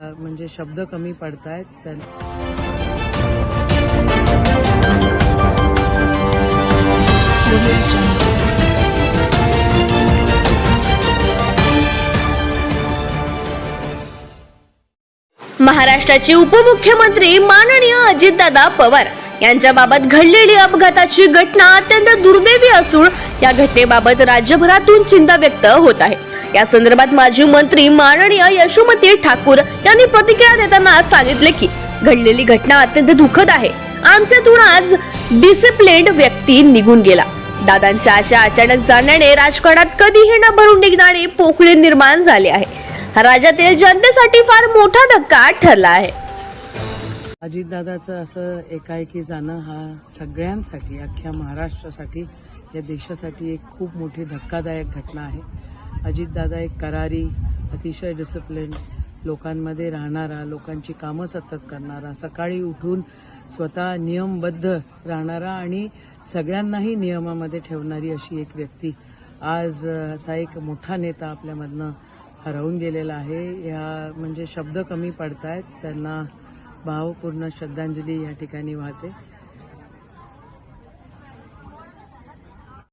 म्हणजे शब्द कमी पडतायत त्यां महाराष्ट्राचे उपमुख्यमंत्री माननीय अजितदादा पवार यांच्याबाबत घडलेली अपघाताची घटना अत्यंत दुर्दैवी असून या घटनेबाबत राज्यभरातून चिंता व्यक्त होत आहे. या संदर्भात माजी मंत्री माननीय यशोमती ठाकूर यांनी प्रतिक्रिया देताना सांगितले की घडलेली घटना अत्यंत दुःखद आहे. आमच्यातून आज डिसिप्लिन्ड व्यक्ती निघून गेला. दादांच्या अशा अचानक जाण्याने राजकारणात कधीही न भरून निघणारे पोकळी निर्माण झाले आहे. राज्यातील जनतेसाठी फार मोठा धक्का ठरला आहे. अजितदादाचं असं एकाएकी जाणं हा सगळ्यांसाठी अख्ख्या महाराष्ट्रासाठी या देशासाठी एक खूप मोठी धक्कादायक घटना आहे. अजितदादा एक करारी अतिशय डिसिप्लिन लोकांमध्ये राहणारा लोकांची कामं सतत करणारा सकाळी उठून स्वतः नियमबद्ध राहणारा आणि सगळ्यांनाही नियमामध्ये ठेवणारी अशी एक व्यक्ती. आज असा एक मोठा नेता आपल्यामधनं हरवून गेलेला आहे. या म्हणजे शब्द कमी पडतायत. त्यांना भावपूर्ण श्रद्धांजली या ठिकाणी वाहते.